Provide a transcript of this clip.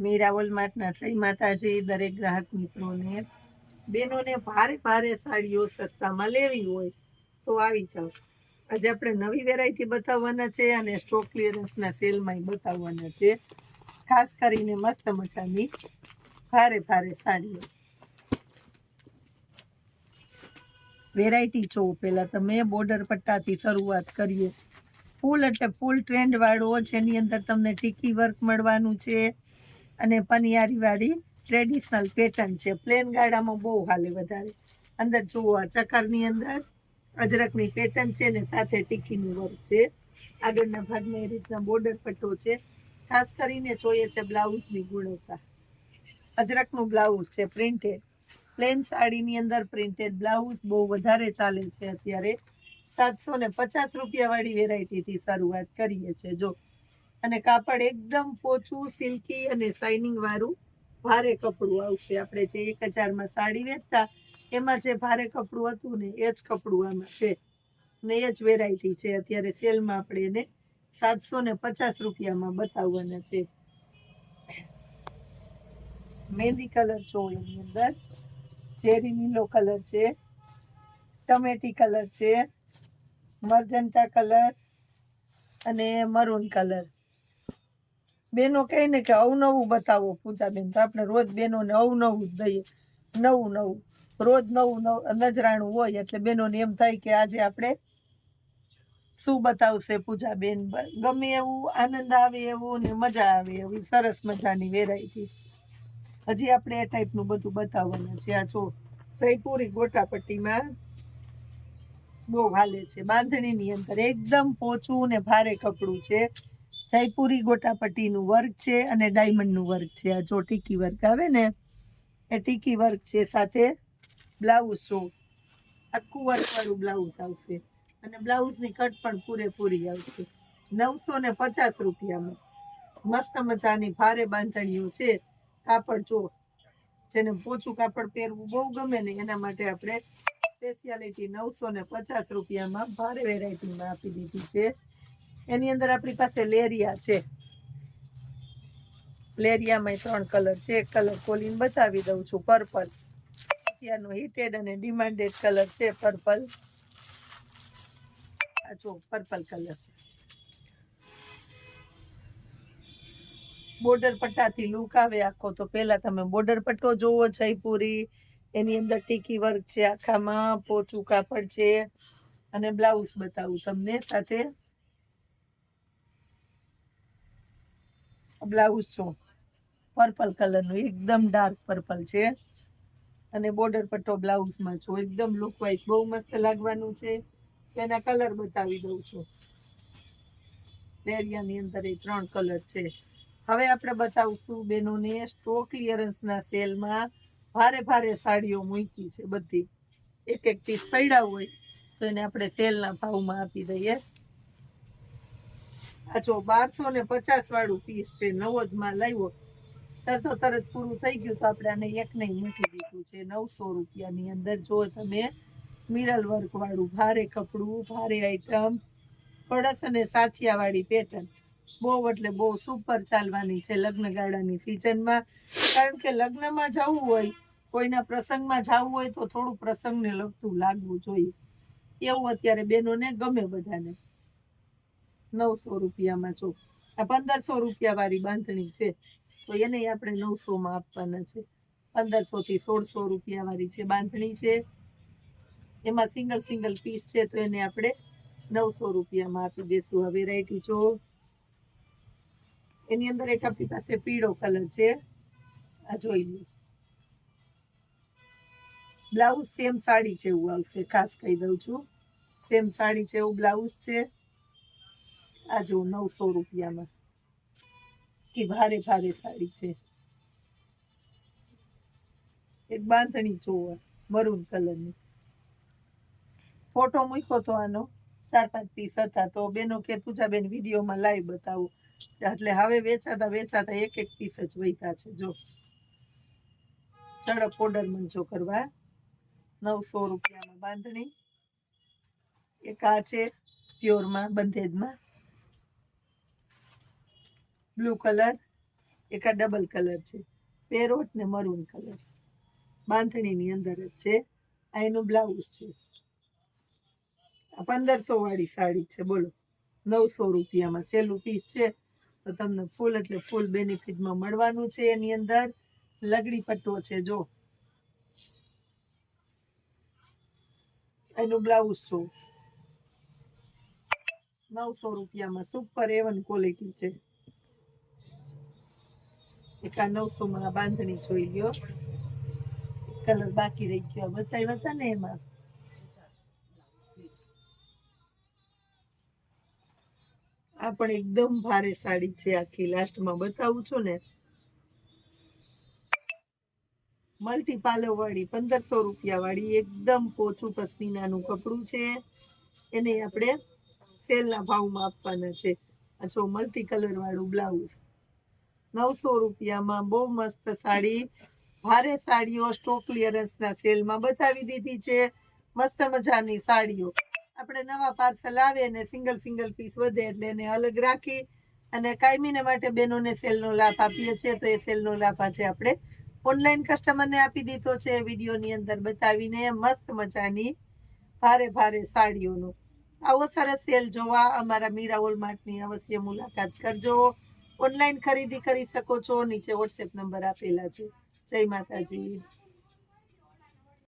મીરા વોલમાર્ટના જય માતાજી, દરેક ગ્રાહક મિત્રોને બેનોને ભારે ભારે સાડીઓ સસ્તામાં લેવી હોય તો આવી જાઓ. આજે આપણે નવી વેરાયટી બતાવવાના છે અને સ્ટોક ક્લિયરન્સના સેલમાં બતાવવાના છે. ખાસ કરીને મસ્ત મજાની ભારે ભારે સાડીઓ. વેરાયટી જો પહેલા તમે બોર્ડર પટ્ટાથી શરૂઆત કરીએ. ફૂલ એટલે ફૂલ ટ્રેન્ડ વાળો, જેની અંદર તમને ટીકી વર્ક મળવાનું છે. અને પનિયારીવાળી ટ્રેડિશનલ પેટર્ન છે. પ્લેન ગાડામાં બહુ હાલે વધારે. અંદર જુઓ, આ ચકરની અંદર અજરકની પેટર્ન છે ને સાથે ટીકીનું વર્ક છે. આગળના ભાગમાં એ રીતના બોર્ડર પટ્ટો છે. ખાસ કરીને જોઈએ છે બ્લાઉઝની ગુણવત્તા. અજરકનું બ્લાઉઝ છે પ્રિન્ટેડ પ્લેન સાડીની અંદર પ્રિન્ટેડ બ્લાઉઝ બહુ વધારે ચાલે છે અત્યારે. સાતસો ને પચાસ રૂપિયાવાળી વેરાયટીથી શરૂઆત કરીએ છીએ. જો અને કાપડ એકદમ પોચું સિલ્કી અને શાઇનિંગ વાળું ભારે કપડું આવશે. આપણે જે એક હજારમાં સાડી વેચતા, એમાં જે ભારે કપડું હતું ને, એ જ કપડું આમાં છે. ને એ જ વેરાયટી છે. અત્યારે સેલમાં આપણે એને સાતસો ને પચાસ રૂપિયામાં બતાવવાના છે. મહેંદી કલર જો એની અંદર. ચેરી નીલો કલર છે. ટમેટી કલર છે. મરજન્ટા કલર અને મરૂન કલર. બેનો કહે ને કે અવનવું બતાવો પૂજાબેન. તો આપણે રોજ બહેનોને અવનવું જ દઈએ. નવું નવું. રોજ નવું નવું. નજરાણું હોય એટલે બહેનોને એમ થાય કે આજે આપણે શું બતાવશે પૂજાબેન. ગમે એવું આનંદ આવે એવું ને મજા આવે એવી સરસ મજાની વેરાયટી હજી આપણે એ ટાઈપનું બધું બતાવવાનું છે. આ જો જયપુરી ગોટાપટ્ટીમાં બહુ હાલે છે. બાંધણીની અંદર એકદમ પોચું ને ભારે કપડું છે. જયપુરી ગોટાપટ્ટીનું વર્ક છે અને ડાયમંડનું વર્ક છે. આ જો ટીકી વર્ક આવે ને, એ ટીકી વર્ક છે સાથે બ્લાઉઝ જો આખું વર્કવાળું બ્લાઉઝ આવશે. અને બ્લાઉઝની કટ પણ પૂરેપૂરી આવશે. નવસો ને પચાસ રૂપિયામાં. મસ્ત મજાની ભારે બાંધણીઓ છે. કાપડ જો જેને પોચું કાપડ પહેરવું બહુ ગમે ને, એના માટે આપણે સ્પેશિયાલિટી નવસો ને પચાસ રૂપિયામાં ભારે વેરાયટીમાં આપી દીધી છે. એની અંદર આપણી પાસે લેરિયા છે. લેરિયામાં ત્રણ કલર છે. એક કલર ખોલીને બતાવી દઉં છું, પર્પલ. અત્યારનો હિટેડ અને ડિમાન્ડેડ કલર છે, પર્પલ. આ જો પર્પલ કલર. બોર્ડર પટ્ટાથી લુક આવે આખો, તો પહેલાં તમે બોર્ડર પટ્ટો જોવો જયપુરી એની અંદર ટીકી વર્ક છે, આખામાં પોચું કાપડ છે. અને બ્લાઉઝ બતાવું તમને સાથે. બ્લાઉઝ છો. પર્પલ કલરનું, એકદમ ડાર્ક પર્પલ છે. અને બોર્ડર પટ્ટો બ્લાઉઝમાં છો. એકદમ લુક વાઇઝ બહુ મસ્ત લાગવાનું છે. તેના કલર બતાવી દઉં છું. લેરિયાની અંદર એ ત્રણ કલર છે. હવે આપણે બતાવશું બેનોને સ્ટોક ક્લિયરન્સના સેલમાં ભારે ભારે સાડીઓ મૂકી છે બધી. એક એક પીસ પડ્યા હોય તો એને આપણે સેલના ભાવમાં આપી દઈએ. આ જો બારસો ને પચાસ વાળું પીસ છે, નવોદમાં લાવ્યો. તરત તરત પૂરું થઈ ગયું તો આપણે આને એક નહીં મૂકી દીધું છે, નવસો રૂપિયાની અંદર. જો તમે મિરલ વર્ક વાળું, ભારે કપડું, ભારે આઈટમ કળશ અને સાથિયાવાળી પેટર્ન બહુ એટલે બહુ સુપર ચાલવાની છે લગ્ન ગાળાની સિઝનમાં કારણ કે લગ્નમાં જવું હોય, કોઈના પ્રસંગમાં જવું હોય તો થોડું પ્રસંગને લગતું લાગવું જોઈએ. એવું અત્યારે બહેનોને ગમે બધાને. નવસો રૂપિયામાં જો. આ પંદરસો રૂપિયા વાળી બાંધણી છે. તો એને આપણે નવસોમાં આપવાના છે. પંદરસો થી સોળસો રૂપિયા વાળી છે બાંધણી છે, એમાં સિંગલ સિંગલ પીસ છે, તો એને આપણે નવસો રૂપિયામાં આપી દેશું. આ વેરાયટી જો. એની અંદર એક આપણી પાસે પીળો કલર છે. આ જોઈ લો. બ્લાઉઝ સેમ સાડી જેવું આવશે, ખાસ કહી દઉં છું. સેમ સાડી જેવું બ્લાઉઝ છે. આ જો નવસો રૂપિયામાં કે ભારે ભારે સાડી છે. એક બાંધણી જોવા, મરૂન કલરની. ફોટો મૂક્યો તો આનો, ચાર પાંચ પીસ હતા તો બેનો કે પૂજાબેન વિડીયોમાં લાઈવ બતાવો. એટલે હવે વેચાતા વેચાતા એક એક પીસ જ વૈતા છે, જો. ઝડપ ઓર્ડર મંજો કરવા. નવસો રૂપિયામાં બાંધણી. એક આ છે, પ્યોરમાં બંધેજમાં. બ્લુ કલર, એક આ ડબલ કલર છે. પેરોટ ને મરૂન કલર. બાંધણીની અંદર જ છે. આ એનું બ્લાઉઝ છે. આ પંદરસો વાળી સાડી છે. બોલો, નવસો રૂપિયામાં છેલ્લું પીસ છે. તો તમને ફૂલ એટલે ફૂલ બેનિફિટમાં મળવાનું છે એની અંદર. લગડી પટ્ટો છે, જો. એનું બ્લાઉઝ છો નવસો રૂપિયામાં સુપર એવન ક્વોલિટી છે. એક નવસો આ બાંધણી જોઈ ગયો. કલર બાકી રહી ગયો. બતાવ્યા હતા ને એમાં. આ પણ એકદમ ભારે સાડી છે આખી. લાસ્ટમાં બતાવું છું ને. મલ્ટી વાળી પંદરસો રૂપિયા વાળી એકદમ પોચું નું કપડું છે. એને આપણે સેલના ભાવમાં આપવાના છે. આ જો મલ્ટી કલર વાળું બ્લાઉઝ. નવસો રૂપિયામાં બહુ મસ્ત સાડી. ભારે સાડીઓ સ્ટોક ક્લિયરન્સના સેલમાં બતાવી દીધી છે. મસ્ત મજાની સાડીઓ. આપણે નવા પાર્સલ આવે અને સિંગલ સિંગલ પીસ વધે એટલે એને અલગ રાખી અને કાયમીને માટે બહેનોને સેલનો લાભ આપીએ છીએ. તો એ સેલનો લાભ આજે આપણે ઓનલાઈન કસ્ટમરને આપી દીધો છે. વિડીયોની અંદર બતાવીને મસ્ત મજાની ભારે ભારે સાડીઓનો. આવો સરસ સેલ જોવા. અમારા મીરા વોલમાર્ટની અવશ્ય મુલાકાત કરજો. ઓનલાઈન ખરીદી કરી શકો છો. નીચે વોટ્સએપ નંબર આપેલા છે. જય માતાજી.